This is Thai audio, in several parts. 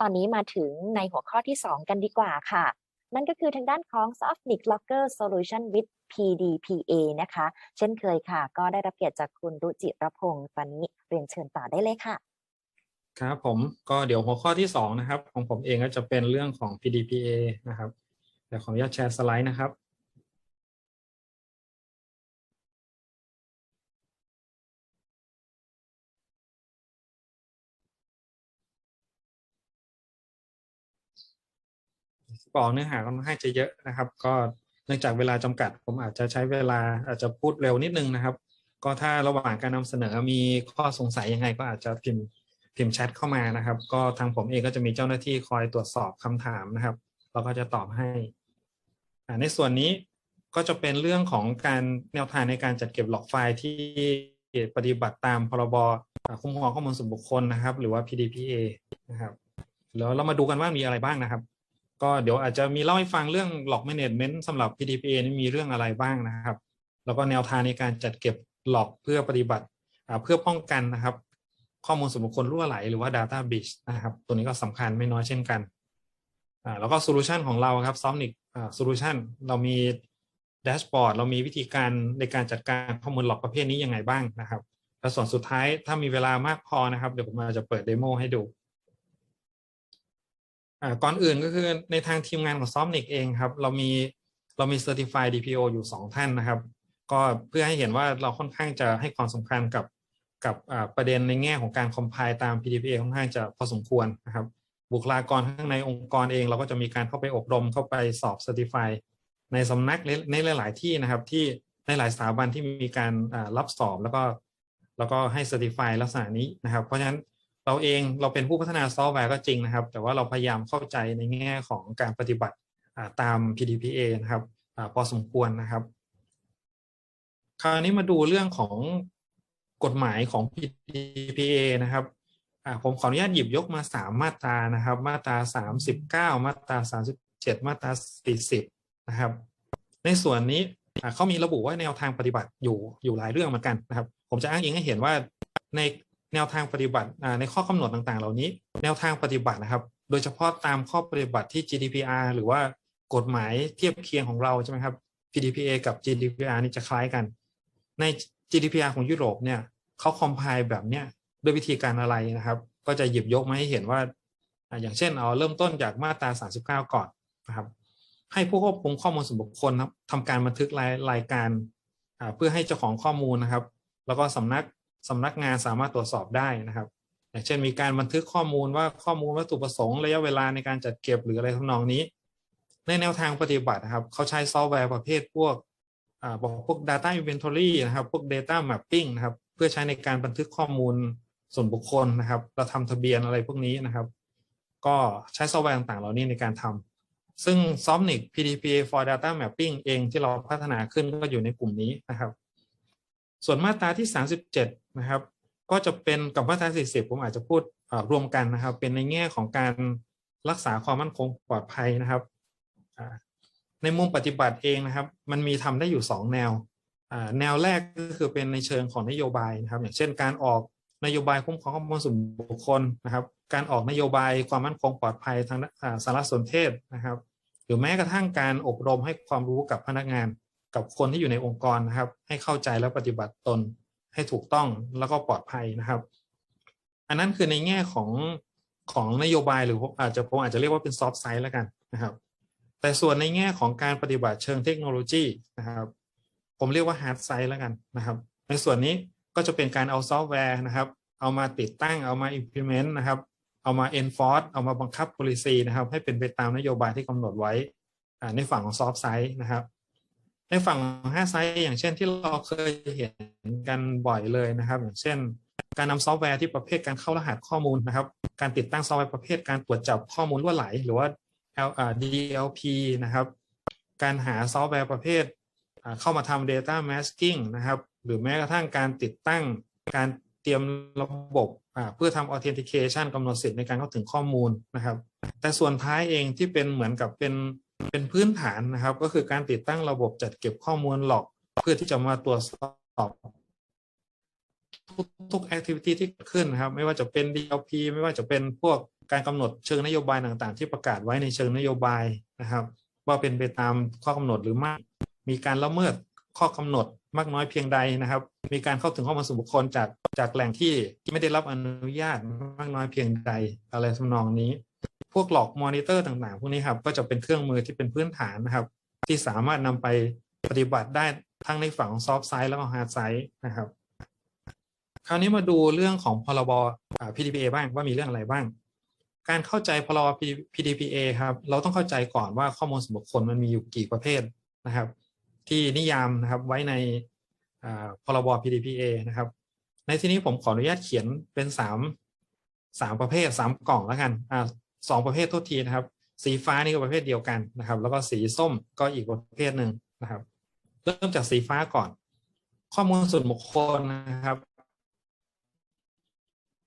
ตอนนี้มาถึงในหัวข้อที่ 2 กันดีกว่าค่ะ นั่นก็คือทางด้านของ Softnik Locker Solution with PDPA นะคะ เช่นเคยค่ะ ก็ได้รับเกียรติจากคุณรุจิรพงศ์ตอนนี้เรียนเชิญต่อได้เลยค่ะ ครับผมก็เดี๋ยวหัวข้อที่สองนะครับ ของผมเองก็จะเป็นเรื่องของ PDPA นะครับเดี๋ยวขออนุญาตแชร์สไลด์นะครับ บอกเนื้อหาค่อนข้างจะเยอะนะครับ ก็เนื่องจากเวลาจำกัด ผมอาจจะใช้เวลาอาจจะพูดเร็วนิดนึงนะครับ ก็ถ้าระหว่างการนำเสนอมีข้อสงสัยยังไง ก็อาจจะพิมพ์พิมพ์แชทเข้ามานะครับ ก็ทางผมเองก็จะมีเจ้าหน้าที่คอยตรวจสอบคำถามนะครับเราก็จะตอบให้ในส่วนนี้ก็จะเป็นเรื่องของการแนวทางในการจัดเก็บหลอกไฟล์ที่ปฏิบัติตามพรบคุ้มครองข้อมูลส่วนบุคคลนะครับ หรือว่า PDPA นะครับแล้วเรามาดูกันว่ามีอะไรบ้างนะครับ ก็เดี๋ยวอาจจะมีเล่าให้ฟังเรื่องหลอก management สำหรับ PDPA นี่มีเรื่องอะไรบ้างนะครับ แล้วก็แนวทางในการจัดเก็บหลอกเพื่อปฏิบัติเพื่อป้องกันนะครับ ข้อมูลส่วนบุคคลรั่วไหลหรือว่า Data Breach นะครับ ตัวนี้ก็สำคัญไม่น้อยเช่นกันแล้วก็โซลูชันของเราครับ Sonic อ่าโซลูชันเรามีแดชบอร์ดเรามีวิธีการในการจัดการข้อมูลหลอกประเภทนี้ยังไงบ้างนะครับแล้วส่วนสุดท้ายถ้ามีเวลามากพอนะครับ เดี๋ยวผมอาจจะเปิดเดโมให้ดู ก่อนอื่นก็คือในทางทีมงานของ Somnic เองครับ เรามีเรามี Certified DPO อยู่ 2 ท่านนะครับ ก็เพื่อให้เห็นว่าเราค่อนข้างจะให้ความสำคัญกับกับประเด็นในแง่ของการ compile ตาม PDPA ค่อนข้างจะพอสมควรนะครับ บุคลากรข้างในองค์กรเองเราก็จะมีการเข้าไปอบรมเข้าไปสอบ Certify ในสำนักในหลาย ๆ ที่นะครับที่ในหลายสถาบันที่มีการรับสอบแล้วก็แล้วก็ให้ Certify ลักษณะนี้นะครับ เพราะฉะนั้น เราเองเราเป็นผู้พัฒนาซอฟต์แวร์ก็จริงนะครับ แต่ว่าเราพยายามเข้าใจในแง่ของการปฏิบัติตาม PDPA นะครับอพอสมควรนะครับ คราวนี้มาดูเรื่องของกฎหมายของ PDPA นะครับผมขออนุญาตหยิบยกมา 3 มาตรานะครับ มาตรา 39 มาตรา 37 มาตรา 40 นะครับ ในส่วนนี้เขามีระบุว่าแนวทางปฏิบัติอยู่อยู่หลายเรื่องเหมือนกันนะครับ ผมจะอ้างอิงให้เห็นว่าใน แนวทางปฏิบัติในข้อกำหนดต่างๆ เหล่านี้ แนวทางปฏิบัตินะครับ โดยเฉพาะตามข้อปฏิบัติที่ GDPR หรือว่ากฎหมายเทียบเคียงของเราใช่ไหมครับ PDPA กับ GDPR นี่จะคล้ายกัน ใน GDPR ของยุโรปเนี่ยเขาคอมไพล์แบบเนี้ยด้วยวิธีการอะไรนะครับ ก็จะหยิบยกมาให้เห็นว่า อย่างเช่นเอาเริ่มต้นจากมาตรา 39 ก่อนนะครับ ให้ผู้ควบคุมข้อมูลส่วนบุคคลนะทำการบันทึกรายรายการ เพื่อให้เจ้าของข้อมูลนะครับ แล้วก็สำนัก สำนักงานสามารถตรวจสอบได้นะครับ อย่างเช่นมีการบันทึกข้อมูลว่าข้อมูลวัตถุประสงค์ระยะเวลาในการจัดเก็บหรืออะไรทำนองนี้ ในแนวทางปฏิบัตินะครับ เขาใช้ซอฟต์แวร์ประเภทพวกบอกพวก Data Inventory นะครับ พวก Data Mapping นะครับ เพื่อใช้ในการบันทึกข้อมูลส่วนบุคคลนะครับ เราทำทะเบียนอะไรพวกนี้นะครับ ก็ใช้ซอฟต์แวร์ต่างๆ เหล่านี้ในการทำ ซึ่ง Somnic PDPA for Data Mapping เองที่เราพัฒนาขึ้นก็อยู่ในกลุ่มนี้นะครับ ส่วนมาตราที่ 37 นะครับ ก็จะเป็นกับมาตรา 40 ผมอาจจะพูดรวมกันนะครับ เป็นในแง่ของการรักษาความมั่นคงปลอดภัยนะครับในมุมปฏิบัติเองนะครับ มันมีทำได้อยู่ 2 แนวแนวแรกก็คือเป็นในเชิงของนโยบายนะครับ อย่างเช่น การออกนโยบายคุ้มครองข้อมูลส่วนบุคคลนะครับ การออกนโยบายความมั่นคงปลอดภัยทางสารสนเทศนะครับ หรือแม้กระทั่งการอบรมให้ความรู้กับพนักงาน กับคนที่อยู่ในองค์กรนะครับ ให้เข้าใจและปฏิบัติตนให้ถูกต้องแล้วก็ปลอดภัยนะครับ อันนั้นคือในแง่ของของนโยบายหรืออาจจะผมอาจจะเรียกว่าเป็นซอฟต์ไซด์แล้วกันนะครับ แต่ส่วนในแง่ของการปฏิบัติเชิงเทคโนโลยีนะครับ ผมเรียกว่าฮาร์ดไซด์แล้วกันนะครับ ในส่วนนี้ก็จะเป็นการเอาซอฟต์แวร์นะครับ เอามาติดตั้งเอามา implement นะครับ เอามา enforce เอามาบังคับ policy นะครับ ให้เป็นไปตามนโยบายที่กำหนดไว้ในฝั่งของซอฟต์ไซด์นะครับ ในฝั่งของ5ไซต์อย่างเช่นที่เราเคยเห็นกันบ่อยเลยนะครับ อย่างเช่น การนำซอฟต์แวร์ที่ประเภทการเข้ารหัสข้อมูลนะครับ การติดตั้งซอฟต์แวร์ประเภทการตรวจจับข้อมูลรั่วไหล หรือว่า L DLP นะครับ การหาซอฟต์แวร์ประเภทเข้ามาทำ data masking นะครับ หรือแม้กระทั่งการติดตั้งการเตรียมระบบเพื่อทำ authentication กำหนดสิทธิ์ในการเข้าถึงข้อมูลนะครับ แต่ส่วนท้ายเองที่เป็นเหมือนกับเป็น เป็นพื้นฐานนะครับ ก็คือการติดตั้งระบบจัดเก็บข้อมูลหลอก เพื่อที่จะมาตรวจสอบ ทุกทุก activity ที่เกิดขึ้นนะครับ ไม่ว่าจะเป็น DLP ไม่ว่าจะเป็นพวกการกำหนดเชิงนโยบายต่างๆ ที่ประกาศไว้ในเชิงนโยบายนะครับ ว่าเป็นไปตามข้อกำหนดหรือไม่มีการละเมิดข้อกำหนดมากน้อยเพียงใดนะครับ มีการเข้าถึงข้อมูลส่วนบุคคลจากจากแหล่งที่ไม่ได้รับอนุญาตมากน้อยเพียงใดอะไรทำนองนี้ พวกหลอกมอนิเตอร์ต่างๆ พวกนี้ครับก็จะเป็นเครื่องมือที่เป็นพื้นฐานนะครับ ที่สามารถนำไปปฏิบัติได้ทั้งในฝั่งของซอฟต์ไซด์แล้วก็ฮาร์ดไซด์นะครับ คราวนี้มาดูเรื่องของพรบ PDPA บ้างว่ามีเรื่องอะไรบ้าง การเข้าใจพรบ PDPA ครับ เราต้องเข้าใจก่อนว่าข้อมูลส่วนบุคคลมันมีอยู่กี่ประเภทนะครับ ที่นิยามนะครับไว้ในพรบ PDPA นะครับ ในที่นี้ผมขออนุญาตเขียนเป็นสามสามประเภทสามกล่องแล้วกันอ่า สองประเภทโทษทีนะครับ สีฟ้านี่ก็ประเภทเดียวกันนะครับ แล้วก็สีส้มก็อีกประเภทหนึ่งนะครับ เริ่มจากสีฟ้าก่อน ข้อมูลส่วนบุคคลนะครับ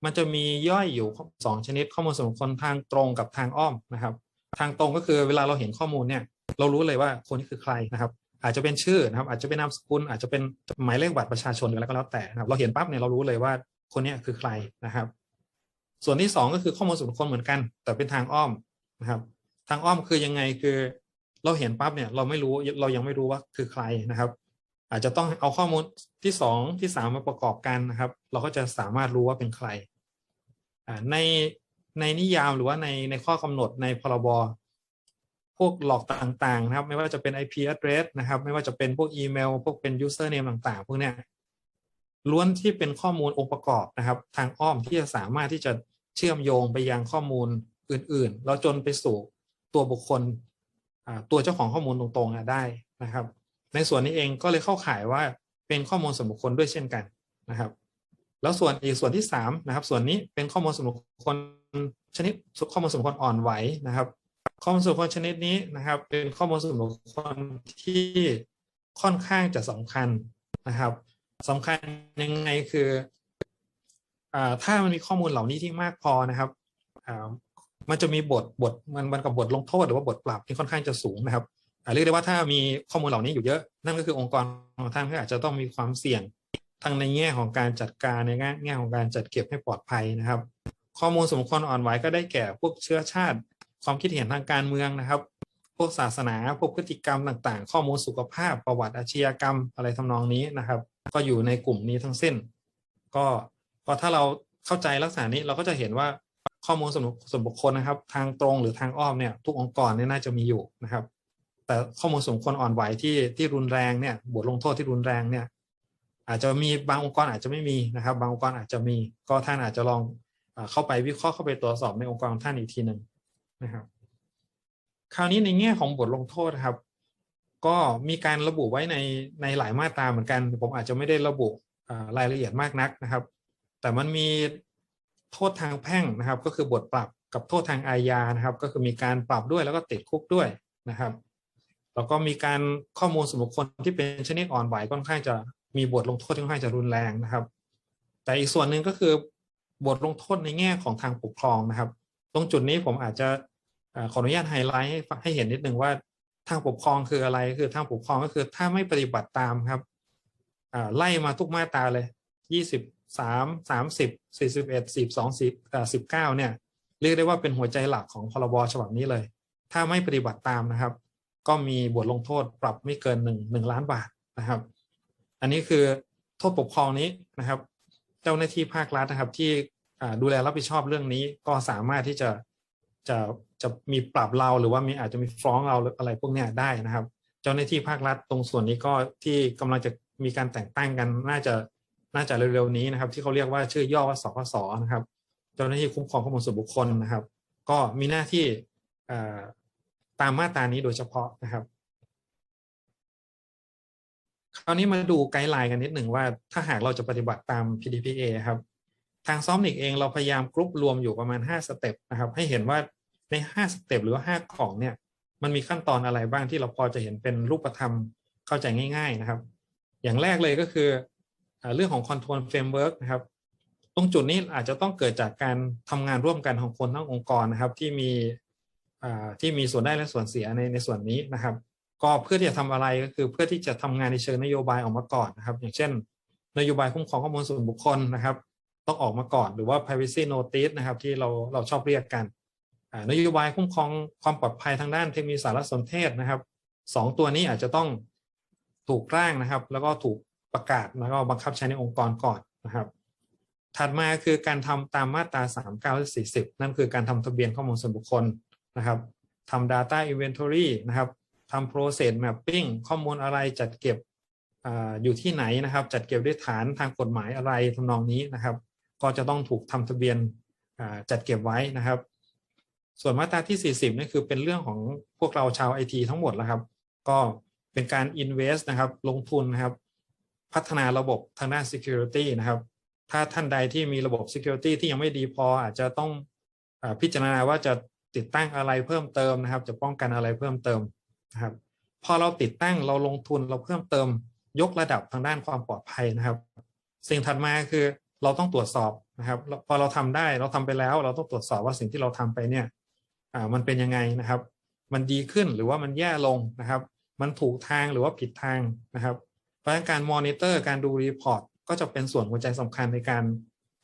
มันจะมีย่อยอยู่สองชนิดข้อมูลส่วนบุคคลทางตรงกับทางอ้อมนะครับ ทางตรงก็คือเวลาเราเห็นข้อมูลเนี่ย เรารู้เลยว่าคนนี้คือใครนะครับอาจจะเป็นชื่อนะครับ อาจจะเป็นนามสกุล อาจจะเป็นหมายเลขบัตรประชาชนหรืออะไรก็แล้วแต่นะครับ เราเห็นปั๊บเนี่ยเรารู้เลยว่าคนนี้คือใครนะครับ ส่วนที่สองก็คือข้อมูลส่วนบุคคลเหมือนกัน แต่เป็นทางอ้อมนะครับ ทางอ้อมคือยังไงคือเราเห็นปั๊บเนี่ยเราไม่รู้เรายังไม่รู้ว่าคือใครนะครับ อาจจะต้องเอาข้อมูลที่สองที่สามมาประกอบกันนะครับ เราก็จะสามารถรู้ว่าเป็นใครในในนิยามหรือว่าในในข้อกำหนดในพรบพวกหลอกต่างๆนะครับ ไม่ว่าจะเป็น IP address นะครับ ไม่ว่าจะเป็นพวกอีเมลพวกเป็น username ต่างๆ พวกเนี้ยล้วนที่เป็นข้อมูลองค์ประกอบนะครับ ทางอ้อมที่จะสามารถที่จะ เชื่อมโยงไปยังข้อมูลอื่นๆแล้วจนไปสู่ตัวบุคคลตัวเจ้าของข้อมูลตรงๆได้นะครับ ในส่วนนี้เองก็เลยเข้าข่ายว่าเป็นข้อมูลส่วนบุคคลด้วยเช่นกันนะครับ แล้วส่วนอีกส่วนที่สามนะครับ ส่วนนี้เป็นข้อมูลส่วนบุคคลชนิดข้อมูลส่วนบุคคลอ่อนไหวนะครับ ข้อมูลส่วนบุคคลชนิดนี้นะครับ เป็นข้อมูลส่วนบุคคลที่ค่อนข้างจะสำคัญนะครับสำคัญยังไงคือ ถ้ามันมีข้อมูลเหล่านี้ที่มากพอนะครับมันจะมีบทบทมันมันกับบทลงโทษหรือว่าบทปรับที่ค่อนข้างจะสูงนะครับเรียกได้ว่าถ้ามีข้อมูลเหล่านี้อยู่เยอะ นั่นก็คือองค์กรของท่านก็อาจจะต้องมีความเสี่ยงทั้งในแง่ของการจัดการในแง่ของการจัดเก็บให้ปลอดภัยนะครับ ข้อมูลส่วนบุคคลอ่อนไหวก็ได้แก่พวกเชื้อชาติ ความคิดเห็นทางการเมืองนะครับ พวกศาสนาพวกพฤติกรรมต่างๆ ข้อมูลสุขภาพประวัติอาชญากรรมอะไรทำนองนี้นะครับ ก็อยู่ในกลุ่มนี้ทั้งสิ้น ก็ ก็ถ้าเราเข้าใจลักษณะนี้เราก็จะเห็นว่าข้อมูลส่วนบุคส่วนบุคคลนะครับ ทางตรงหรือทางอ้อมเนี่ยทุกองค์กรเนี่ยน่าจะมีอยู่นะครับ แต่ข้อมูลส่วนบุคคลอ่อนไหวที่ที่รุนแรงเนี่ยบทลงโทษที่รุนแรงเนี่ยอาจจะมีบางองค์กรอาจจะไม่มีนะครับ บางองค์กรอาจจะมีก็ท่านอาจจะลองเข้าไปวิเคราะห์เข้าไปตรวจสอบในองค์กรของท่านอีกทีหนึ่งนะครับ คราวนี้ในแง่ของบทลงโทษครับ ก็มีการระบุไว้ในในหลายมาตราเหมือนกัน ผมอาจจะไม่ได้ระบุรายละเอียดมากนักนะครับ แต่มันมีโทษทางแพ่งนะครับ ก็คือบทปรับกับโทษทางอาญานะครับ ก็คือมีการปรับด้วยแล้วก็ติดคุกด้วยนะครับแล้วก็มีการข้อมูลส่วนบุคคลที่เป็นชนิดอ่อนไหวค่อนข้างจะมีบทลงโทษที่ค่อนข้างจะรุนแรงนะครับ แต่อีกส่วนหนึ่งก็คือบทลงโทษในแง่ของทางปกครองนะครับ ตรงจุดนี้ผมอาจจะขออนุญาตไฮไลท์ให้ให้เห็นนิดนึงว่าทางปกครองคืออะไรคือทางปกครองก็คือถ้าไม่ปฏิบัติตามครับไล่มาทุกมาตราเลยยี่สิบ สามสามสิบสี่สิบเอ็ดสิบสองสิบอ่าสิบเก้าเนี่ยเรียกได้ว่าเป็นหัวใจหลักของพรบฉบับนี้เลย ถ้าไม่ปฏิบัติตามนะครับ ก็มีบทลงโทษปรับไม่เกินหนึ่งหนึ่งล้านบาทนะครับ อันนี้คือโทษปกครองนี้นะครับ เจ้าหน้าที่ภาครัฐนะครับ ที่ดูแลรับผิดชอบเรื่องนี้ก็สามารถที่จะจะจะมีปรับเราหรือว่ามีอาจจะมีฟ้องเราหรืออะไรพวกนี้ได้นะครับ เจ้าหน้าที่ภาครัฐตรงส่วนนี้ก็ที่กำลังจะมีการแต่งตั้งกันน่าจะ น่าจะเร็วๆนี้นะครับ ที่เขาเรียกว่าชื่อย่อว่าสคสนะครับเจ้าหน้าที่คุ้มครองข้อมูลส่วนบุคคลนะครับ ก็มีหน้าที่ตามมาตรานี้โดยเฉพาะนะครับคราวนี้มาดูไกด์ไลน์กันนิดหนึ่งว่าถ้าหากเราจะปฏิบัติตาม PDPA ครับ ทางซอมนิกเองเราพยายามกรุ๊ปรวมอยู่ประมาณ 5 สเต็ปนะครับ ให้เห็นว่าใน 5 สเต็ปหรือว่า5ของเนี่ย มันมีขั้นตอนอะไรบ้างที่เราพอจะเห็นเป็นรูปธรรมเข้าใจง่าย ๆนะครับ อย่างแรกเลยก็คือ เรื่องของ Control Framework นะครับ ตรงจุดนี้อาจจะต้องเกิดจากการทำงานร่วมกันของคนทั้งองค์กรนะครับ ที่มีที่มีส่วนได้และส่วนเสียในในส่วนนี้นะครับ ก็เพื่อที่จะทำอะไรก็คือเพื่อที่จะทำงานในเชิงนโยบายออกมาก่อนนะครับ อย่างเช่น นโยบายคุ้มครองข้อมูลส่วนบุคคลนะครับ ต้องออกมาก่อนหรือว่า privacy notice นะครับ ที่เราเราชอบเรียกกันนโยบายคุ้มครองความปลอดภัยทางด้านเทคโนโลยีสารสนเทศนะครับสองตัวนี้อาจจะต้องถูกร่างนะครับ แล้วก็ถูก ประกาศแล้วก็บังคับใช้ในองค์กรก่อนนะครับ ถัดมาคือการทำตามมาตรา 39 40 นั่นคือการทำทะเบียนข้อมูลส่วนบุคคลนะครับทำ data inventory นะครับทำ process mapping ข้อมูลอะไรจัดเก็บออยู่ที่ไหนนะครับ จัดเก็บด้วยฐานทางกฎหมายอะไรทำนองนี้นะครับ ก็จะต้องถูกทำทะเบียนจัดเก็บไว้นะครับ ส่วนมาตราที่ 40นี่คือเป็นเรื่องของพวกเราชาวไอทีทั้งหมดแล้วครับ ก็เป็นการ invest นะครับ ลงทุนนะครับ พัฒนาระบบทางด้าน security นะครับ ถ้าท่านใดที่มีระบบ security ที่ยังไม่ดีพออาจจะต้องอพิจารณาว่าจะติดตั้งอะไรเพิ่มเติมนะครับ จะป้องกันอะไรเพิ่มเติมนะครับ พอเราติดตั้งเราลงทุนเราเพิ่มเติม ยกระดับทางด้านความปลอดภัยนะครับ สิ่งถัดมาคือเราต้องตรวจสอบนะครับ พอเราทำได้เราทำไปแล้ว เราต้องตรวจสอบว่าสิ่งที่เราทำไปเนี่ยมันเป็นยังไงนะครับ มันดีขึ้นหรือว่ามันแย่ลงนะครับ มันถูกทางหรือว่าผิดทางนะครับ เพราะฉะนั้นการมอนิเตอร์การดูรีพอร์ตก็จะเป็นส่วนหัวใจสำคัญในการ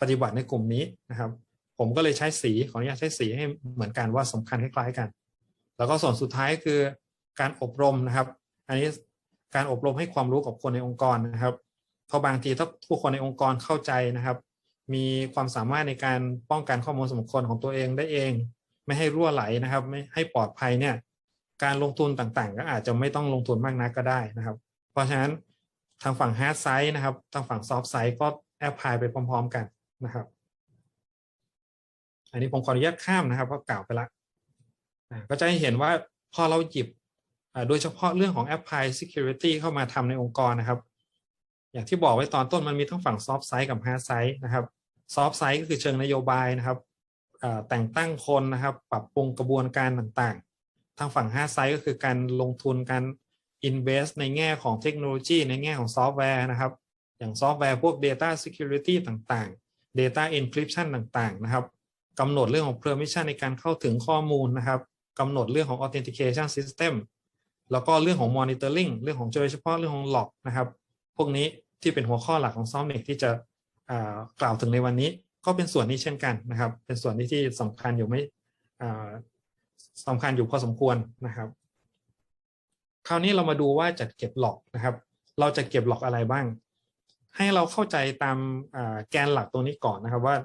ปฏิบัติในกลุ่มนี้นะครับ ผมก็เลยใช้สีขออนุญาตใช้สีให้เหมือนกันว่าสำคัญคล้ายๆกัน แล้วก็ส่วนสุดท้ายคือการอบรมนะครับ อันนี้การอบรมให้ความรู้กับคนในองค์กรนะครับ เพราะบางทีถ้าผู้คนในองค์กรเข้าใจนะครับ มีความสามารถในการป้องกันข้อมูลส่วนบุคคลของตัวเองได้เอง ไม่ให้รั่วไหลนะครับ ไม่ให้ปลอดภัยเนี่ย การลงทุนต่างๆ ก็อาจจะไม่ต้องลงทุนมากนักก็ได้นะครับ เพราะฉะนั้น ทางฝั่ง hard side นะครับ ทางฝั่ง soft side ก็แอพพลายไปพร้อม ๆ กันนะครับ อันนี้ผมขออนุญาตข้ามนะครับเพราะกล่าวไปละก็จะให้เห็นว่าพอเราหยิบโดยเฉพาะเรื่องของ apply security เข้ามาทำในองค์กรนะครับ อย่างที่บอกไว้ตอนต้นมันมีทั้งฝั่ง soft side กับ hard side นะครับ soft side ก็คือเชิงนโยบายนะครับแต่งตั้งคนนะครับ ปรับปรุงกระบวนการต่างๆ ทางฝั่ง hard side ก็คือการลงทุนการ invest ในแง่ของเทคโนโลยีในแง่ของซอฟต์แวร์นะครับ อย่างซอฟต์แวร์พวก data security ต่างๆ data encryption ต่างๆ นะครับกำหนดเรื่องของ permission ในการเข้าถึงข้อมูลนะครับกำหนดเรื่องของ authentication system แล้วก็เรื่องของ monitoring เรื่องของโดยเฉพาะเรื่องของ log นะครับ พวกนี้ที่เป็นหัวข้อหลักของ Somnic ที่จะกล่าวถึงในวันนี้ ก็เป็นส่วนนี้เช่นกันนะครับ เป็นส่วนที่ที่สำคัญอยู่ไม่สำคัญอยู่พอสมควรนะครับ คราวนี้เรามาดูว่าจัดเก็บหลอกนะครับ เราจะเก็บหลอกอะไรบ้าง ให้เราเข้าใจตามแกนหลักตรงนี้ก่อนนะครับว่า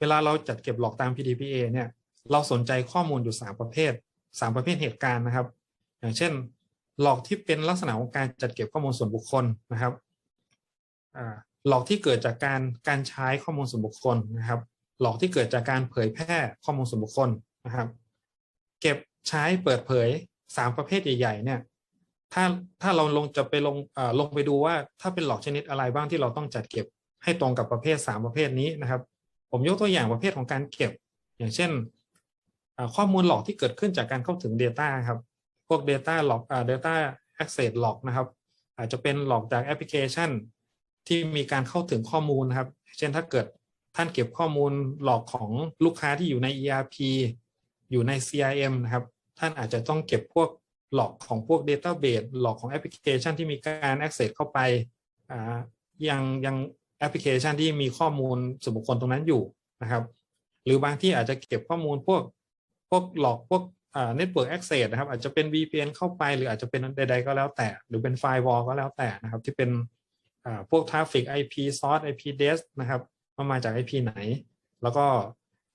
เวลาเราจัดเก็บหลอกตาม PDPA เนี่ยเราสนใจข้อมูลอยู่ 3 ประเภท 3 ประเภทเหตุการณ์นะครับ อย่างเช่น หลอกที่เป็นลักษณะของการจัดเก็บข้อมูลส่วนบุคคลนะครับหลอกที่เกิดจากการการใช้ข้อมูลส่วนบุคคลนะครับ หลอกที่เกิดจากการเผยแพร่ข้อมูลส่วนบุคคลนะครับ เก็บใช้เปิดเผย 3 ประเภทใหญ่ๆเนี่ย ถ้าถ้าเราลงจะไปลงลงไปดูว่าถ้าเป็นหลอกชนิดอะไรบ้างที่เราต้องจัดเก็บให้ตรงกับประเภท 3 ประเภทนี้นะครับ ผมยกตัวอย่างประเภทของการเก็บ อย่างเช่น ข้อมูลหลอกที่เกิดขึ้นจากการเข้าถึง Data ครับ พวก Data หลอกอ่า Data Access หลอกนะครับ อาจจะเป็นหลอกจากแอปพลิเคชัน ที่มีการเข้าถึงข้อมูลครับ เช่นถ้าเกิดท่านเก็บข้อมูลหลอกของลูกค้าที่อยู่ใน ERP อยู่ใน CRM นะครับ ท่านอาจจะต้องเก็บพวก หลอกของพวก Database หลอกของแอปพลิเคชันที่มีการ access เข้าไปยังยังแอปพลิเคชันที่มีข้อมูลส่วนบุคคลตรงนั้นอยู่นะครับ หรือบางที่อาจจะเก็บข้อมูลพวกพวกหลอกพวกอ่า network access นะครับอาจจะเป็น VPN เข้าไป หรืออาจจะเป็นใด ๆ ก็แล้วแต่ หรือเป็น firewall ก็แล้วแต่นะครับ ที่เป็นพวก traffic IP source IP des นะครับว่ามาจาก IP ไหน แล้วก็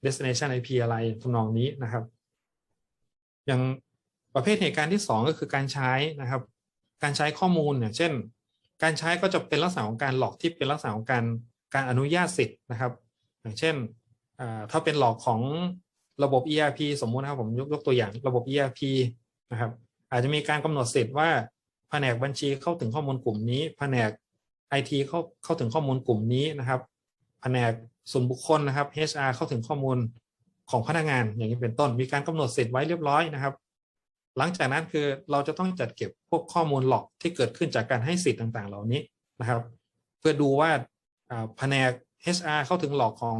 destination IP อะไรทำนองนี้นะครับ อย่าง ประเภทเหตุการณ์ที่ 2 ก็คือการใช้นะครับ การใช้ข้อมูลอย่างเช่น การใช้ก็จะเป็นลักษณะของการหลอกที่เป็นลักษณะของการการอนุญาตสิทธิ์นะครับ อย่างเช่นถ้าเป็นหลอกของระบบ ERP สมมุตินะครับผมยกยกตัวอย่างระบบ ERP นะครับอาจจะมีการกำหนดสิทธิ์ว่าแผนกบัญชีเข้าถึงข้อมูลกลุ่มนี้แผนก IT เข้าเข้าถึงข้อมูลกลุ่มนี้นะครับแผนกส่วนบุคคลนะครับ HR เข้าถึงข้อมูลของพนักงานอย่างนี้เป็นต้น มีการกำหนดสิทธิ์ไว้เรียบร้อยนะครับ หลังจากนั้นคือเราจะต้องจัดเก็บพวกข้อมูลหลอกที่เกิดขึ้นจากการให้สิทธิ์ต่างๆ เหล่านี้นะครับ เพื่อดูว่าแผนก HR เข้าถึงหลอกของ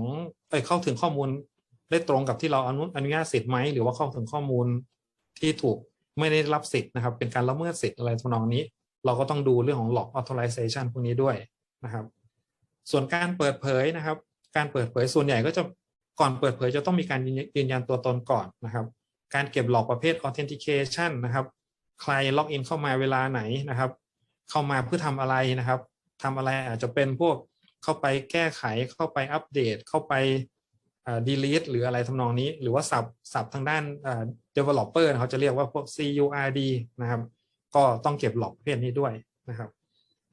เอ้ยเข้าถึงข้อมูลได้ตรงกับที่เราอนุอนุญาตสิทธิ์ไหมหรือว่าเข้าถึงข้อมูลที่ถูกไม่ได้รับสิทธิ์นะครับ เป็นการละเมิดสิทธิ์อะไรทำนองนี้ เราก็ต้องดูเรื่องของ log authorization พวกนี้ด้วยนะครับ ส่วนการเปิดเผยนะครับ การเปิดเผยส่วนใหญ่ก็จะก่อนเปิดเผยจะต้องมีการยืนยันตัวตนก่อนนะครับ การเก็บหลอกประเภท authentication นะครับ ใครล็อกอินเข้ามาเวลาไหนนะครับ เข้ามาเพื่อทำอะไรนะครับทำอะไรอาจจะเป็นพวกเข้าไปแก้ไขเข้าไปอัปเดตเข้าไป delete หรืออะไรทำนองนี้ หรือว่าสับสับทางด้าน developer เขาจะเรียกว่าพวก CURD นะครับ ก็ต้องเก็บหลอกประเภทนี้ด้วยนะครับ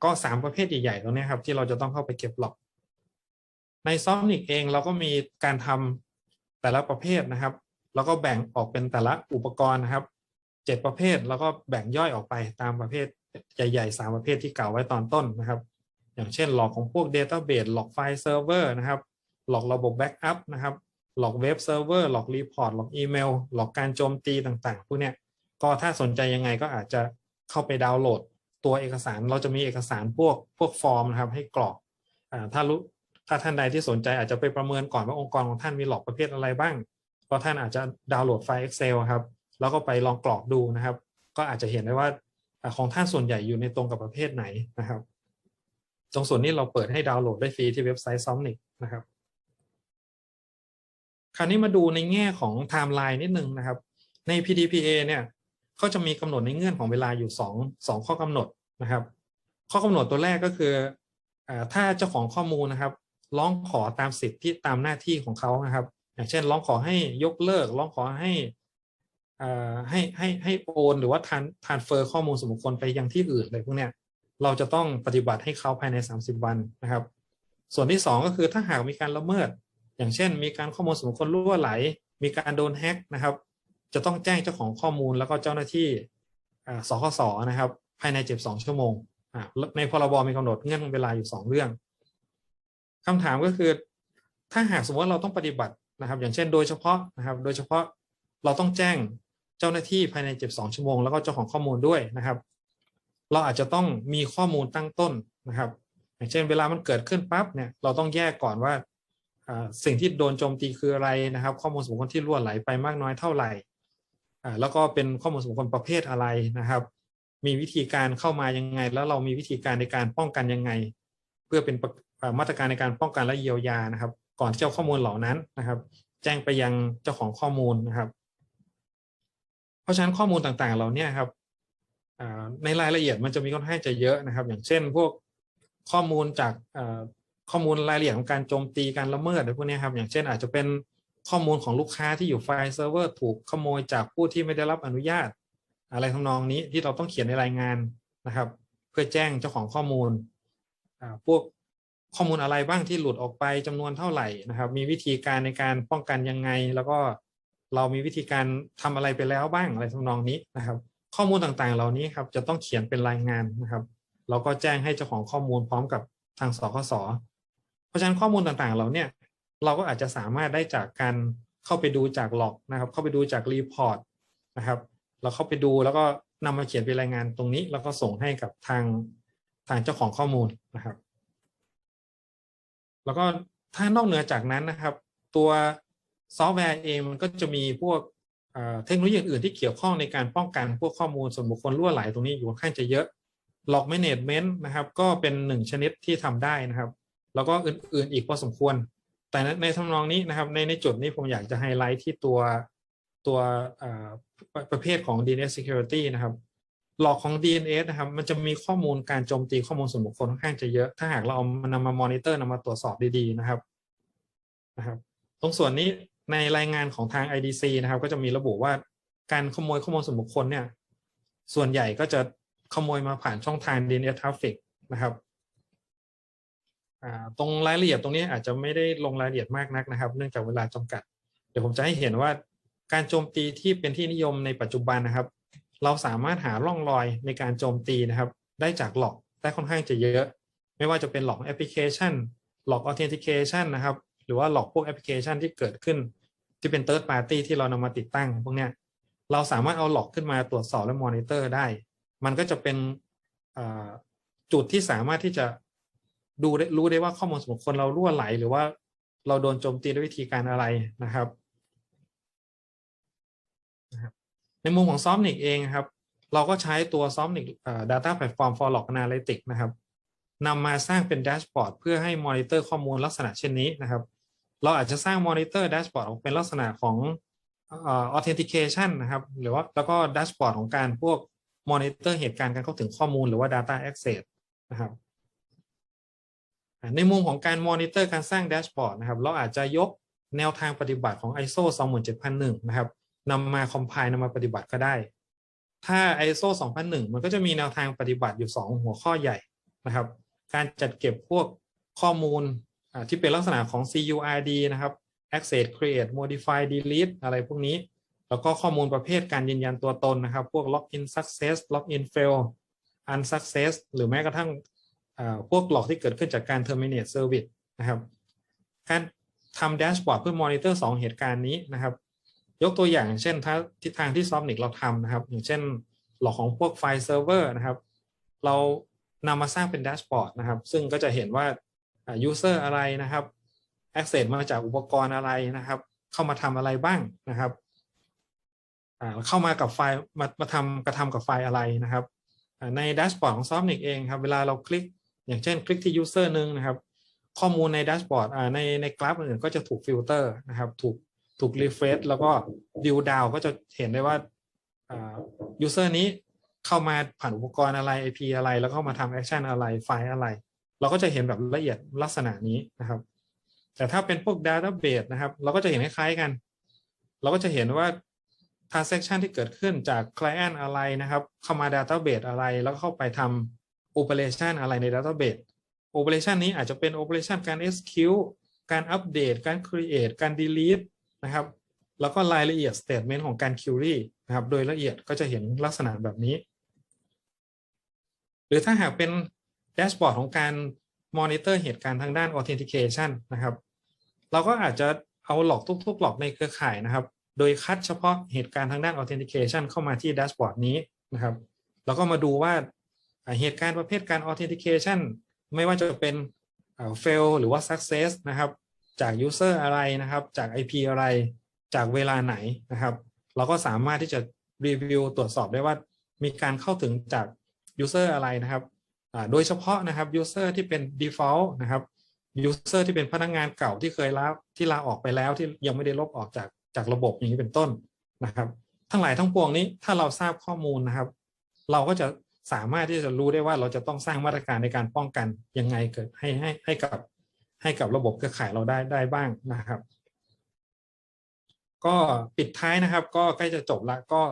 ก็สามประเภทใหญ่ๆตรงนี้ครับที่เราจะต้องเข้าไปเก็บหลอกในซอฟนิกเองเราก็มีการทำแต่ละประเภทนะครับ แล้วก็แบ่งออกเป็นแต่ละอุปกรณ์นะครับเจ็ดประเภทแล้วก็แบ่งย่อยออกไปตามประเภทใหญ่ๆสามประเภทที่กล่าวไว้ตอนต้นนะครับ อย่างเช่นหลอกของพวก Database หลอกไฟล์เซิร์ฟเวอร์นะครับหลอกระบบแบ็กอัพนะครับหลอกเว็บเซิร์ฟเวอร์หลอกรีพอร์ตหลอกอีเมล หลอกการโจมตีต่างๆพวกเนี้ยก็ถ้าสนใจยังไงก็อาจจะเข้าไปดาวน์โหลด ตัวเอกสารเราจะมีเอกสารพวกพวกฟอร์มนะครับให้กรอกอ่าถ้ารู้ถ้าท่านใดที่สนใจอาจจะไปประเมินก่อนว่าองค์กรของท่านมีหลอกประเภทอะไรบ้าง ก็ท่านอาจจะดาวน์โหลดไฟล์ Excel ครับ แล้วก็ไปลองกรอกดูนะครับ ก็อาจจะเห็นได้ว่าของท่านส่วนใหญ่อยู่ในตรงกับประเภทไหนนะครับ ตรงส่วนนี้เราเปิดให้ดาวน์โหลดได้ฟรีที่เว็บไซต์ Somnic นะครับ คราวนี้มาดูในแง่ของไทม์ไลน์นิดนึงนะครับ ใน PDPA เนี่ยก็จะมีกำหนดในเงื่อนของเวลาอยู่สองสองข้อกำหนดนะครับ ข้อกำหนดตัวแรกก็คืออถ้าเจ้าของข้อมูลนะครับ ร้องขอตามสิทธิที่ตามหน้าที่ของเขานะครับ อย่างเช่นร้องขอให้ยกเลิกร้องขอให้ให้ให้ให้โอนหรือว่าทานทานเฟอร์ข้อมูลส่วนบุคคลไปยังที่อื่นอะไรพวกเนี้ยเราจะต้องปฏิบัติให้เขาภายใน 30 วันนะครับ ส่วนที่ 2 ก็คือถ้าหากมีการละเมิด อย่างเช่น มีการข้อมูลส่วนบุคคลรั่วไหล มีการโดนแฮ็กนะครับ จะต้องแจ้งเจ้าของข้อมูลแล้วก็เจ้าหน้าที่สคสนะครับ ภายใน 72 ชั่วโมงในพรบมีกำหนดเงื่อนเวลาอยู่ 2 เรื่องคำถามก็คือ ถ้าหากสมมติว่าเราต้องปฏิบัติ นะครับ อย่างเช่น โดยเฉพาะนะครับ โดยเฉพาะเราต้องแจ้งเจ้าหน้าที่ภายใน 72 ชั่วโมง แล้วก็เจ้าของข้อมูลด้วยนะครับ เราอาจจะต้องมีข้อมูลตั้งต้นนะครับ อย่างเช่น เวลามันเกิดขึ้นปั๊บเนี่ยเราต้องแยกก่อนว่าสิ่งที่โดนโจมตีคืออะไรนะครับ ข้อมูลส่วนบุคคลที่รั่วไหลไปมากน้อยเท่าไหร่แล้วก็เป็นข้อมูลส่วนบุคคลประเภทอะไรนะครับ มีวิธีการเข้ามายังไง แล้วเรามีวิธีการในการป้องกันยังไง เพื่อเป็นมาตรการในการป้องกันและเยียวยานะครับ ก่อนที่จะเอาข้อมูลเหล่านั้นนะครับ แจ้งไปยังเจ้าของข้อมูลนะครับ เพราะฉะนั้นข้อมูลต่างๆเราเนี่ยครับในรายละเอียดมันจะมีค่อนข้างจะเยอะนะครับ อย่างเช่น พวกข้อมูลจากข้อมูลรายละเอียดของการโจมตีการละเมิดอะไรพวกนี้ครับ อย่างเช่นอาจจะเป็นข้อมูลของลูกค้าที่อยู่ไฟล์เซิร์ฟเวอร์ถูกขโมยจากผู้ที่ไม่ได้รับอนุญาต อะไรทำนองนี้ที่เราต้องเขียนในรายงานนะครับ เพื่อแจ้งเจ้าของข้อมูลพวก ข้อมูลอะไรบ้างที่หลุดออกไปจำนวนเท่าไหร่นะครับ มีวิธีการในการป้องกันยังไง แล้วก็เรามีวิธีการทำอะไรไปแล้วบ้างอะไรทำนองนี้นะครับ ข้อมูลต่างๆ เหล่านี้ครับจะต้องเขียนเป็นรายงานนะครับเราก็แจ้งให้เจ้าของข้อมูลพร้อมกับทางสคสเพราะฉะนั้นข้อมูลต่างๆ เราเนี่ยเราก็อาจจะสามารถได้จากการเข้าไปดูจากหลอกนะครับ เข้าไปดูจากรีพอร์ตนะครับเราเข้าไปดูแล้วก็นำมาเขียนเป็นรายงานตรงนี้ แล้วก็ส่งให้กับทางทางเจ้าของข้อมูลนะครับ แล้วก็ถ้านอกเหนือจากนั้นนะครับ ตัวซอฟต์แวร์เองมันก็จะมีพวกเทคโนโลยีอื่นที่เกี่ยวข้องในการป้องกันพวกข้อมูลส่วนบุคคลรั่วไหลตรงนี้อยู่ค่อนข้างจะเยอะ Log Management นะครับ ก็เป็นหนึ่งชนิดที่ทำได้นะครับ แล้วก็อื่นๆอีกพอสมควร แต่ในในทำนองนี้นะครับ ในในจุดนี้ผมอยากจะไฮไลท์ที่ตัวตัวประประเภทของ DNS Security นะครับ หลอกของ DNS นะครับมันจะมีข้อมูลการโจมตีข้อมูลส่วนบุคคลค่อนข้างจะเยอะ ถ้าหากเราเอามันนำมามอนิเตอร์นำมาตรวจสอบดีๆนะครับนะครับ ตรงส่วนนี้ในรายงานของทาง IDC นะครับ ก็จะมีระบุว่าการขโมยข้อมูลส่วนบุคคลเนี่ย ส่วนใหญ่ก็จะขโมยมาผ่านช่องทาง DNS traffic นะครับอ่าตรงรายละเอียดตรงนี้อาจจะไม่ได้ลงรายละเอียดมากนักนะครับ เนื่องจากเวลาจำกัด เดี๋ยวผมจะให้เห็นว่าการโจมตีที่เป็นที่นิยมในปัจจุบันนะครับ เราสามารถหาร่องรอยในการโจมตีนะครับ ได้จากหลอกได้ค่อนข้างจะเยอะ ไม่ว่าจะเป็นหลอกแอปพลิเคชัน หลอก authentication นะครับ หรือว่าหลอกพวกแอปพลิเคชันที่เกิดขึ้น ที่เป็น third party ที่เรานำมาติดตั้ง พวกเนี้ยเราสามารถเอาหลอกขึ้นมาตรวจสอบและมอนิเตอร์ได้ มันก็จะเป็นจุดที่สามารถที่จะดูได้รู้ได้ว่าข้อมูลส่วนบุคคลเรารั่วไหล หรือว่าเราโดนโจมตีด้วยวิธีการอะไรนะครับ ในมุมของ Somnic เองครับ เราก็ใช้ตัว Somnic เอ่อ Data Platform for Log Analytics นะครับนำมาสร้างเป็นแดชบอร์ดเพื่อให้มอนิเตอร์ข้อมูลลักษณะเช่นนี้นะครับ เราอาจจะสร้างมอนิเตอร์แดชบอร์ดออกเป็นลักษณะของออ authentication นะครับ หรือว่าแล้วก็แดชบอร์ดของการพวกมอนิเตอร์เหตุการณ์การเข้าถึงข้อมูลหรือว่า data access นะครับในมุมของการมอนิเตอร์การสร้างแดชบอร์ดนะครับ เราอาจจะยกแนวทางปฏิบัติของ ISO 27001 นะครับ นำมาคอมไพล์นำมาปฏิบัติก็ได้ ถ้า ISO 2001 มันก็จะมีแนวทางปฏิบัติอยู่ 2 หัวข้อใหญ่นะครับ การจัดเก็บพวกข้อมูลที่เป็นลักษณะของ CURD นะครับ access create modify delete อะไรพวกนี้ แล้วก็ข้อมูลประเภทการยืนยันตัวตนนะครับ พวก login success login fail unsuccess หรือแม้กระทั่งพวกหลอกที่เกิดขึ้นจากการ terminate service นะครับ การทำแดชบอร์ดเพื่อมอนิเตอร์สองเหตุการณ์นี้นะครับ ยกตัวอย่างเช่นถ้าทิศทางที่ซอฟนิกเราทำนะครับ อย่างเช่นหลอกของพวกไฟล์เซิร์ฟเวอร์นะครับ เรานำมาสร้างเป็นแดชบอร์ดนะครับ ซึ่งก็จะเห็นว่ายูเซอร์อะไรนะครับ access มาจากอุปกรณ์อะไรนะครับ เข้ามาทำอะไรบ้างนะครับอ่าเข้ามากับไฟล์มามาทำกระทำกับไฟล์อะไรนะครับ ในแดชบอร์ดของ s o f t n i c เองครับ เวลาเราคลิก อย่างเช่น คลิกที่ user หนึ่งนะครับ ข้อมูลในแดชบอร์ดอ่าในในกราฟอื่นก็จะถูกฟิลเตอร์นะครับ ถูก ถูกรีเฟรชแล้วก็ดิวดาวก็จะเห็นได้ว่าอ่า user นี้เข้ามาผ่านอุปกรณ์อะไร IP อะไร แล้วเข้ามาทำแอคชั่นอะไรไฟล์อะไร เราก็จะเห็นแบบละเอียดลักษณะนี้นะครับ แต่ถ้าเป็นพวก Database นะครับ เราก็จะเห็นคล้ายๆกัน เราก็จะเห็นว่า transaction ที่เกิดขึ้นจาก client อะไรนะครับ เข้ามา database อะไร แล้วเข้าไปทำ operation อะไรใน database operation นี้อาจจะเป็น operation การ execute การอัปเดตการ create การ delete นะครับ แล้วก็รายละเอียด statement ของการ query นะครับ โดยละเอียดก็จะเห็นลักษณะแบบนี้ หรือถ้าหากเป็นแดชบอร์ดของการมอนิเตอร์เหตุการณ์ทางด้าน authentication นะครับ เราก็อาจจะเอาหลอกทุกๆหลอกในเครือข่ายนะครับ โดยคัดเฉพาะเหตุการณ์ทางด้าน authentication เข้ามาที่แดชบอร์ดนี้นะครับ แล้วก็มาดูว่าเหตุการณ์ประเภทการ authentication ไม่ว่าจะเป็นอ่า fail หรือว่า success นะครับ จาก user อะไรนะครับ จาก IP อะไร จากเวลาไหนนะครับ เราก็สามารถที่จะรีวิวตรวจสอบได้ว่ามีการเข้าถึงจาก user อะไรนะครับโดยเฉพาะนะครับ user ที่เป็น default นะครับ user ที่เป็นพนักงานเก่าที่เคยลาที่ลาออกไปแล้วที่ยังไม่ได้ลบออกจากจากระบบอย่างนี้เป็นต้นนะครับ ทั้งหลายทั้งปวงนี้ถ้าเราทราบข้อมูลนะครับ เราก็จะสามารถที่จะรู้ได้ว่าเราจะต้องสร้างมาตรการในการป้องกันยังไงเกิดให้ให้ให้กับ ให้กับระบบเครือข่ายเราได้ได้บ้างนะครับ ก็ปิดท้ายนะครับ ก็ใกล้จะจบละก็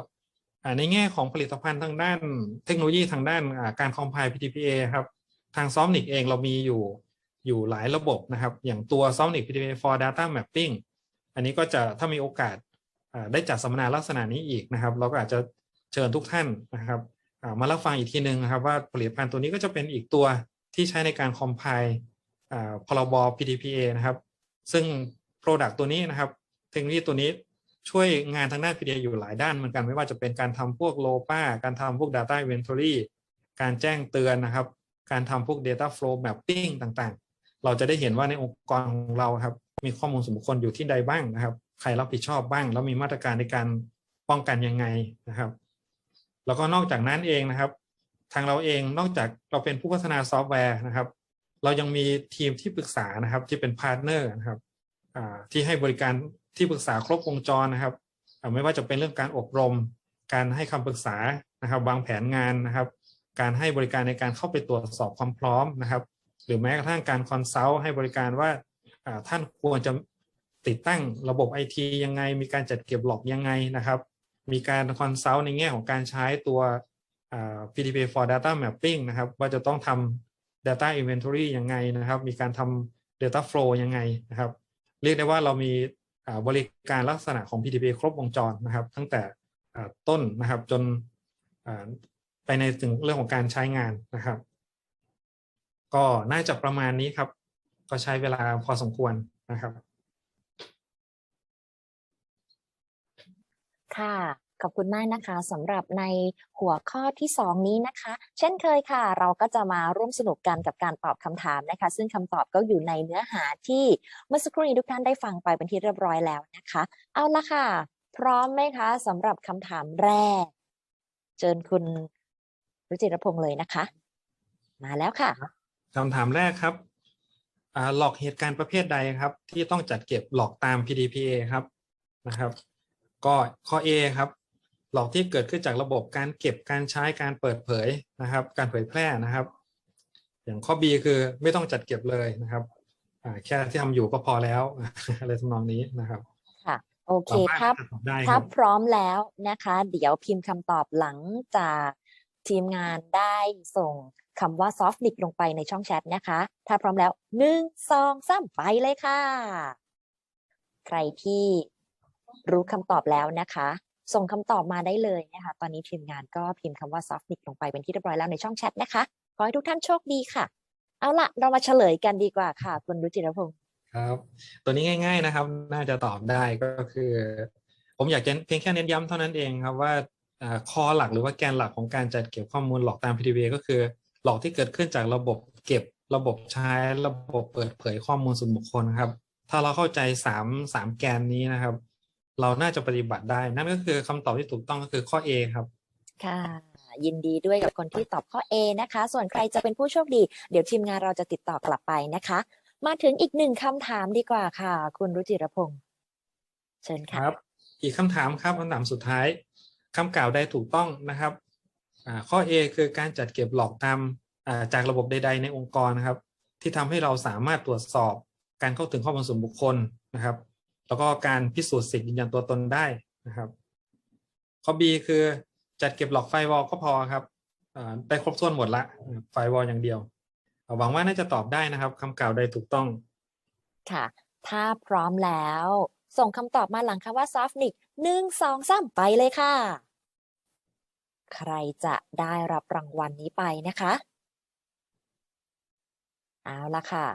ในแง่ของผลิตภัณฑ์ทางด้านเทคโนโลยีทางด้านการคอมไพล์ PTPA ครับทางซอมนิกเองเรามีอยู่อยู่หลายระบบนะครับ อย่างตัว Sonic PTPA for Data Mapping อันนี้ก็จะถ้ามีโอกาสได้จัดสัมมนาลักษณะนี้อีกนะครับ เราก็อาจจะเชิญทุกท่านนะครับอ่ามารับฟังอีกทีหนึ่งนะครับ ว่าผลิตภัณฑ์ตัวนี้ก็จะเป็นอีกตัวที่ใช้ในการคอมไพล์ พรบ PTPA นะครับ ซึ่ง Product ตัวนี้นะครับ เทคโนโลยีตัวนี้ช่วยงานทางด้าน PDA อยู่หลายด้านเหมือนกันไม่ว่าจะเป็นการทำพวกโลป้าการทำพวก Data Inventory การแจ้งเตือนนะครับ การทำพวก Data Flow Mapping ต่างๆ เราจะได้เห็นว่าในองค์กรของเราครับ มีข้อมูลส่วนบุคคลอยู่ที่ใดบ้างนะครับ ใครรับผิดชอบบ้าง แล้วมีมาตรการในการป้องกันยังไงนะครับ แล้วก็นอกจากนั้นเองนะครับ ทางเราเองนอกจากเราเป็นผู้พัฒนาซอฟต์แวร์นะครับ เรายังมีทีมที่ปรึกษานะครับ ที่เป็นพาร์ทเนอร์นะครับที่ให้บริการที่ปรึกษาครบวงจรนะครับไม่ว่าจะเป็นเรื่องการอบรม การให้คำปรึกษานะครับวางแผนงานนะครับ การให้บริการในการเข้าไปตรวจสอบความพร้อมนะครับ หรือแม้กระทั่งการคอนซัลท์ให้บริการว่าท่านควรจะติดตั้งระบบไอทียังไง มีการจัดเก็บหลอกยังไงนะครับ มีการคอนซัลท์ในแง่ของการใช้ตัว PDP for Data Mapping นะครับ ว่าจะต้องทำ Data Inventory ยังไงนะครับ มีการทำ Data Flow ยังไงนะครับ เรียกได้ว่าเรามีบริการลักษณะของ PDP ครบวงจรนะครับ ตั้งแต่ต้นนะครับจนไปในถึงเรื่องของการใช้งานนะครับ ก็น่าจะประมาณนี้ครับ ก็ใช้เวลาพอสมควรนะครับ ค่ะ ขอบคุณมากนะคะสำหรับในหัวข้อที่ 2 นี้นะคะ เช่นเคยค่ะ เราก็จะมาร่วมสนุกกันกับการตอบคำถามนะคะ ซึ่งคำตอบก็อยู่ในเนื้อหาที่เมื่อสักครู่นี้ทุกท่านได้ฟังไปเป็นที่เรียบร้อยแล้วนะคะ เอาละค่ะ พร้อมไหมคะสำหรับคำถามแรก เชิญคุณรุจิรพงศ์เลยนะคะ มาแล้วค่ะคำถามแรกครับหลอกเหตุการณ์ประเภทใดครับ ที่ต้องจัดเก็บหลอกตาม PDPA ครับนะครับ ก็ข้อ A ครับ หลอกที่เกิดขึ้นจากระบบการเก็บการใช้การเปิดเผยนะครับ การเผยแพร่นะครับ อย่างข้อ B คือไม่ต้องจัดเก็บเลยนะครับอ่าแค่ที่ทำอยู่ก็พอแล้วอะไรทำนองนี้นะครับ ค่ะ โอเคสามารถครับตอบได้คถ้ารับพร้อมแล้วนะคะ เดี๋ยวพิมพ์คำตอบหลังจากทีมงานได้ส่งคำว่า soft link ลงไปในช่องแชทนะคะ ถ้าพร้อมแล้วหนึ่งสองสามไปเลยค่ะ ใครที่รู้คำตอบแล้วนะคะ ส่งคำตอบมาได้เลยนะคะ ตอนนี้ทีมงานก็พิมพ์คำว่า soft link ลงไปเป็นที่เรียบร้อยแล้วในช่องแชทนะคะ ขอให้ทุกท่านโชคดีค่ะ เอาละเรามาเฉลยกันดีกว่าค่ะ คุณรุจิรพงศ์ครับ ตัวนี้ง่าย ๆนะครับ น่าจะตอบได้ก็คือ ผมอยากจะเพียงแค่เน้นย้ำเท่านั้นเองครับว่าคอหลักหรือว่าแกนหลักของการจัดเก็บข้อมูลหลอกตาม PDPA ก็คือ หลอกที่เกิดขึ้นจากระบบเก็บระบบใช้ระบบเปิดเผยข้อมูลส่วนบุคคลครับ ถ้าเราเข้าใจสามสามแกนนี้นะครับ เราน่าจะปฏิบัติได้ นั่นก็คือคำตอบที่ถูกต้องก็คือข้อ A ครับ ค่ะ ยินดีด้วยกับคนที่ตอบข้อ A นะคะ ส่วนใครจะเป็นผู้โชคดี เดี๋ยวทีมงานเราจะติดต่อกลับไปนะคะ มาถึงอีกหนึ่งคำถามดีกว่าค่ะ คุณรุจิรพงศ์เชิญคค่ะรับ อีกคำถามครับคำถามสุดท้ายคำกล่าวใดถูกต้องนะครับอ่าข้อ A คือการจัดเก็บหลอกตามอ่าจากระบบใด ๆ ในองค์กรนะครับ ที่ทำให้เราสามารถตรวจสอบการเข้าถึงข้อมูลส่วนบุคคลนะครับ แล้วก็การพิสูจน์สิทธิ์ยืนยันตัวตนได้นะครับข้อ B คือจัดเก็บหลอกไฟวอลก็พอครับได้ครบถ้วนหมดละไฟวอลอย่างเดียว หวังว่าน่าจะตอบได้นะครับคำกล่าวใดถูกต้อง ค่ะ ถ้าพร้อมแล้ว ส่งคำตอบมาหลังคำว่า softnik หนึ่งสองสามไปเลยค่ะ ใครจะได้รับรางวัลนี้ไปนะคะ เอาละค่ะ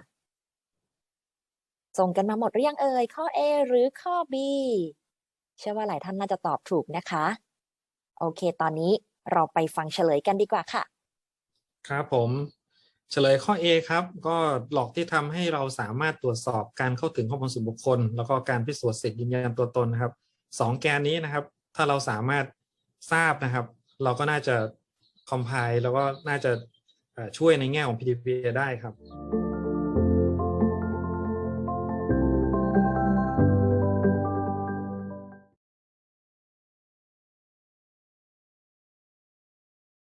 ส่งกันมาหมดหรือยังเอ่ยข้อ A หรือข้อ B เชื่อว่าหลายท่านน่าจะตอบถูกนะคะ โอเค ตอนนี้เราไปฟังเฉลยกันดีกว่าค่ะ ครับผมเฉลยข้อ A ครับก็หลอกที่ทำให้เราสามารถตรวจสอบการเข้าถึงข้อมูลส่วนบุคคล แล้วก็การพิสูจน์สิทธิ์ยืนยันตัวตนนะครับสองแกนนี้นะครับ ถ้าเราสามารถทราบนะครับ เราก็น่าจะคอมไพล์แล้วก็น่าจะช่วยในแง่ของ PDPA ได้ครับ